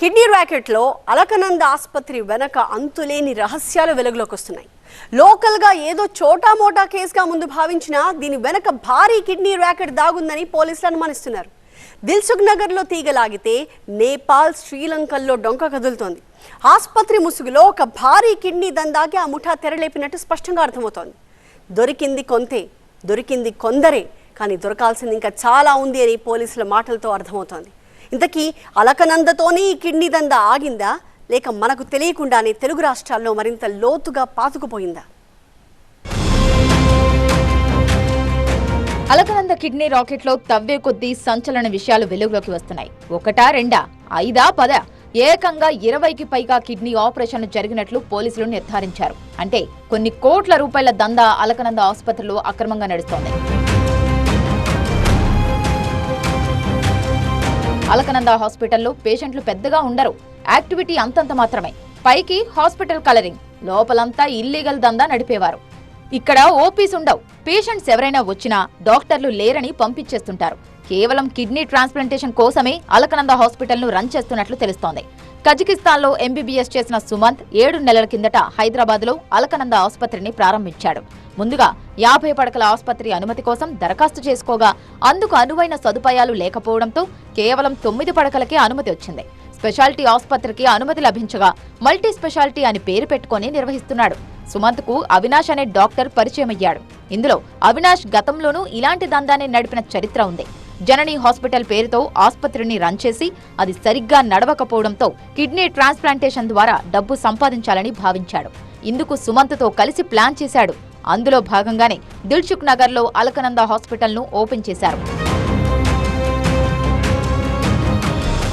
Kidney ర్యాకెట్లో Alaknanda ఆసుపత్రి వెనక అంతులేని రహస్యాలు వెలుగులోకి వస్తున్నాయి లోకల్గా ఏదో చోటా మోటా కేసుగా ముందు భావించినా దీని వెనక భారీ కిడ్నీ ర్యాకెట్ దాగుందని పోలీసులు అనుమానిస్తున్నారు. దిల్సుఖ్ నగర్లో తీగలాగితే నేపాల్ శ్రీలంకల్లో డొంక కదులుతోంది. ఆసుపత్రి ముసుగులో ఒక భారీ కిడ్నీ దందాకి ఆ ముఠా తెరలేపినట్టు స్పష్టంగా అర్థమవుతోంది. దొరికింది కొంతే దొరికింది కొందరే కానీ దొరకాల్సింది ఇంకా చాలా ఉంది అని పోలీసుల మాటలతో అర్థమవుతోంది. ఇంతకీ అలకనందతోనే ఈ కిడ్నీ దంద ఆగిందా? లేక మనకు తెలియకుండానే తెలుగు రాష్ట్రాల్లో మరింత లోతుగా పాతుకుపోయిందా? అలకనంద కిడ్నీ రాకెట్లో తవ్వే కొద్దీ సంచలన విషయాలు వెలుగులోకి వస్తున్నాయి. ఒకటా రెండా ఐదా పద ఏకంగా ఇరవైకి పైగా కిడ్నీ ఆపరేషన్లు జరిగినట్లు పోలీసులు నిర్ధారించారు. అంటే కొన్ని కోట్ల రూపాయల దందా అలకనంద ఆసుపత్రిలో అక్రమంగా నడుస్తోంది. అలకనంద హాస్పిటల్లో పేషెంట్లు పెద్దగా ఉండరు. యాక్టివిటీ అంతంత మాత్రమే. పైకి హాస్పిటల్ కలరింగ్. లోపలంతా ఇల్లీగల్ దందా నడిపేవారు. ఇక్కడ ఓపీస్ ఉండవు. పేషెంట్స్ ఎవరైనా వచ్చినా డాక్టర్లు లేరని పంపించేస్తుంటారు. కేవలం కిడ్నీ ట్రాన్స్ప్లాంటేషన్ కోసమే అలకనంద హాస్పిటల్ను రన్ చేస్తున్నట్లు తెలుస్తోంది. కజకిస్తాన్లో ఎంబీబీఎస్ చేసిన సుమంత్ ఏడు నెలల కిందట హైదరాబాద్లో అలకనంద ఆసుపత్రిని ప్రారంభించాడు. ముందుగా యాభై పడకల ఆసుపత్రి అనుమతి కోసం దరఖాస్తు చేసుకోగా అందుకు అనువైన సదుపాయాలు లేకపోవడంతో కేవలం తొమ్మిది పడకలకే అనుమతి వచ్చింది. స్పెషాలిటీ ఆసుపత్రికి అనుమతి లభించగా మల్టీ స్పెషాలిటీ అని పేరు పెట్టుకొని నిర్వహిస్తున్నాడు. సుమంత్కు అవినాష్ అనే డాక్టర్ పరిచయం అయ్యాడు ఇందులో అవినాష్ గతంలోనూ ఇలాంటి దందాన్ని నడిపిన చరిత్ర ఉంది. జననీ హాస్పిటల్ పేరుతో ఆసుపత్రిని రన్ చేసి అది సరిగ్గా నడవకపోవడంతో కిడ్నీ ట్రాన్స్ప్లాంటేషన్ ద్వారా డబ్బు సంపాదించాలని భావించాడు. ఇందుకు సుమంత్తో కలిసి ప్లాన్ చేశాడు. అందులో భాగంగానే దిల్చుక్ నగర్లో అలకనంద హాస్పిటల్ను ఓపెన్ చేశారు.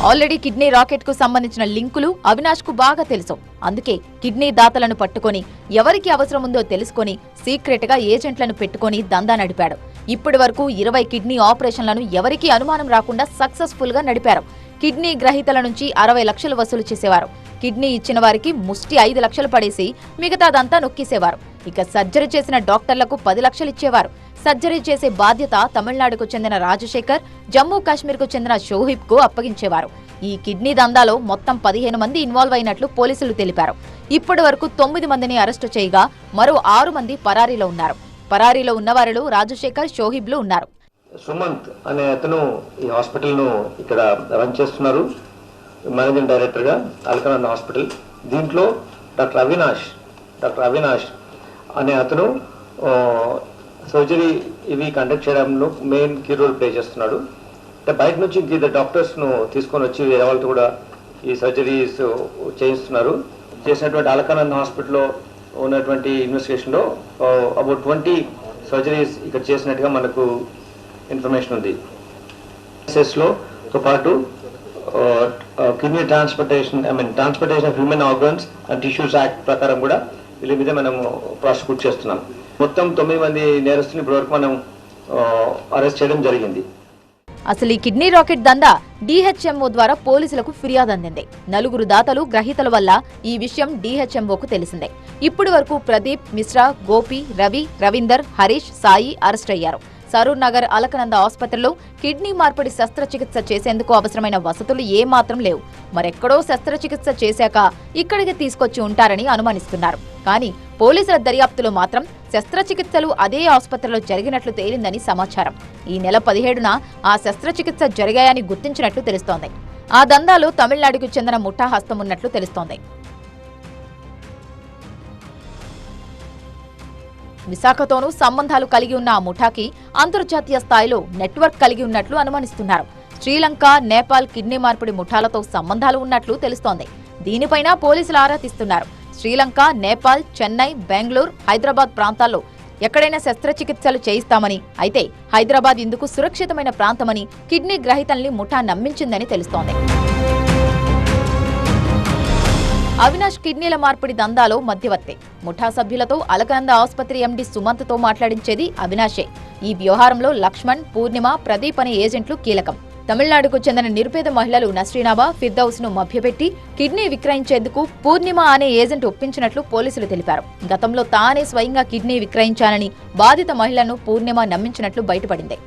ఆల్రెడీ కిడ్నీ రాకెట్కు సంబంధించిన లింకులు అవినాష్కు బాగా తెలుసు. అందుకే కిడ్నీ దాతలను పట్టుకొని ఎవరికి అవసరం ఉందో తెలుసుకొని సీక్రెట్గా ఏజెంట్లను పెట్టుకొని దందా నడిపాడు. ఇప్పటి వరకు ఇరవై కిడ్నీ ఆపరేషన్లను ఎవరికీ అనుమానం రాకుండా సక్సెస్ఫుల్గా నడిపారు. కిడ్నీ గ్రహీతల నుంచి అరవై లక్షలు వసూలు చేసేవారు. కిడ్నీ ఇచ్చిన వారికి ముష్టి ఐదు లక్షలు పడేసి మిగతాదంతా నొక్కేసేవారు. ఇక సర్జరీ చేసిన డాక్టర్లకు పది లక్షలు ఇచ్చేవారు. సర్జరీ చేసే బాధ్యత తమిళనాడుకు చెందిన రాజశేఖర్ జమ్మూ కాశ్మీర్కు చెందిన షోహిబ్కు అప్పగించేవారు. ఈ కిడ్నీ దందాలో మొత్తం పదిహేను మంది ఇన్వాల్వ్ అయినట్లు పోలీసులు తెలిపారు. ఇప్పటి వరకు తొమ్మిది మందిని అరెస్టు చేయగా మరో ఆరు మంది పరారీలో ఉన్నారు. పరారీలో ఉన్నవారిలో రాజశేఖర్ షోహిబ్లు ఉన్నారు. సుమంత్ అనే అతను ఈ హాస్పిటల్ను ఇక్కడ రన్ చేస్తున్నారు. మేనేజింగ్ డైరెక్టర్గా అల్కనంద హాస్పిటల్. దీంట్లో డాక్టర్ అవినాష్ డాక్టర్ అవినాష్ అనే అతను సర్జరీ ఇవి కండక్ట్ చేయడంలో మెయిన్ కీ రోల్ ప్లే చేస్తున్నాడు. అంటే బయట నుంచి ఇంక డాక్టర్స్ను తీసుకొని వచ్చి వేరే వాళ్ళతో కూడా ఈ సర్జరీస్ చేయిస్తున్నారు. చేసినటువంటి అలకానంద్ హాస్పిటల్లో ఉన్నటువంటి ఇన్వెస్టిగేషన్లో అబౌట్ ట్వంటీ సర్జరీస్ ఇక్కడ చేసినట్టుగా మనకు ఇన్ఫర్మేషన్ ఉంది. లో తో పాటు kidney transportation I mean transportation of human organs and tissues act ప్రకారం కూడా వీళ్ళ మీద మనము ప్రాసిక్యూట్ చేస్తున్నాం. మొత్తం తొమ్మిది మంది నేరస్తుని ఇప్పటివరకు మనం అరెస్ట్ చేయడం జరిగింది. అసలు ఈ కిడ్నీ రాకెట్ దందా డిహెచ్ఎంఓ ద్వారా పోలీసులకు ఫిర్యాదు అందింది. నలుగురు దాతలు గ్రహీతల వల్ల ఈ విషయం డిహెచ్ఎంఓకు తెలిసిందే. ఇప్పటి వరకు ప్రదీప్ మిశ్రా గోపి రవి రవీందర్ హరీష్ సాయి అరెస్ట్ అయ్యారు. సరూర్ నగర్ అలకనంద ఆసుపత్రిలో కిడ్నీ మార్పిడి శస్త్రచికిత్స చేసేందుకు అవసరమైన వసతులు ఏమాత్రం లేవు. మరెక్కడో శస్త్రచికిత్స చేశాక ఇక్కడికి తీసుకొచ్చి ఉంటారని అనుమానిస్తున్నారు. కానీ పోలీసుల దర్యాప్తులో మాత్రం శస్త్రచికిత్సలు అదే ఆసుపత్రిలో జరిగినట్లు తేలిందని సమాచారం. ఈ నెల పదిహేడున ఆ శస్త్రచికిత్స జరిగాయని గుర్తించినట్లు తెలుస్తోంది. ఆ దందాలో తమిళనాడుకు చెందిన ముఠాహస్తం ఉన్నట్లు తెలుస్తోంది. విశాఖతోనూ సంబంధాలు కలిగి ఉన్న ఆ ముఠాకి అంతర్జాతీయ స్థాయిలో నెట్వర్క్ కలిగి ఉన్నట్లు అనుమానిస్తున్నారు. శ్రీలంక నేపాల్ కిడ్నీ మార్పిడి ముఠాలతో సంబంధాలు ఉన్నట్లు తెలుస్తోంది. దీనిపైన పోలీసులు ఆరా తీస్తున్నారు. శ్రీలంక నేపాల్ చెన్నై బెంగళూరు హైదరాబాద్ ప్రాంతాల్లో ఎక్కడైనా శస్త్రచికిత్సలు చేయిస్తామని అయితే హైదరాబాద్ ఇందుకు సురక్షితమైన ప్రాంతమని కిడ్నీ గ్రహీతల్ని ముఠా నమ్మించిందని తెలుస్తోంది. అవినాష్ కిడ్నీల మార్పిడి దందాలో మధ్యవర్తి. ముఠా సభ్యులతో అలకనంద ఆసుపత్రి ఎండి సుమంత్తో మాట్లాడించేది అవినాషే. ఈ వ్యవహారంలో లక్ష్మణ్ పూర్ణిమ ప్రదీప్ అనే ఏజెంట్లు కీలకం. తమిళనాడుకు చెందిన నిరుపేద మహిళలు నస్రీనాబా ఫిర్దౌస్ను మభ్యపెట్టి కిడ్నీ విక్రయించేందుకు పూర్ణిమ అనే ఏజెంట్ ఒప్పించినట్లు పోలీసులు తెలిపారు. గతంలో తానే స్వయంగా కిడ్నీ విక్రయించానని బాధిత మహిళను పూర్ణిమ నమ్మించినట్లు బయటపడింది.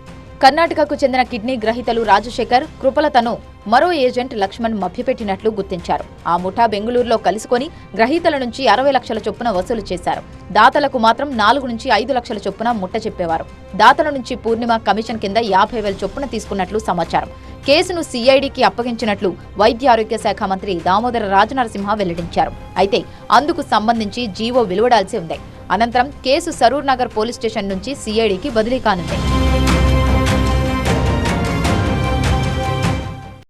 కర్ణాటకకు చెందిన కిడ్నీ గ్రహీతలు రాజశేఖర్ కృపలతను మరో ఏజెంట్ లక్ష్మణ్ మభ్యపెట్టినట్లు గుర్తించారు. ఆ ముఠా బెంగళూరులో కలుసుకొని గ్రహీతల నుంచి అరవై లక్షల చొప్పున వసూలు చేశారు. దాతలకు మాత్రం నాలుగు నుంచి ఐదు లక్షల చొప్పున ముట్ట చెప్పేవారు. దాతల నుంచి పూర్ణిమ కమిషన్ కింద యాభై వేల చొప్పున తీసుకున్నట్లు సమాచారం. కేసును సీఐడికి అప్పగించినట్లు వైద్య ఆరోగ్య శాఖ మంత్రి దామోదర రాజనరసింహ వెల్లడించారు. అయితే అందుకు సంబంధించి జీవో వెలువడాల్సి ఉంది. అనంతరం case Saroor Nagar police station నుంచి సీఐడికి బదిలీ కానుంది.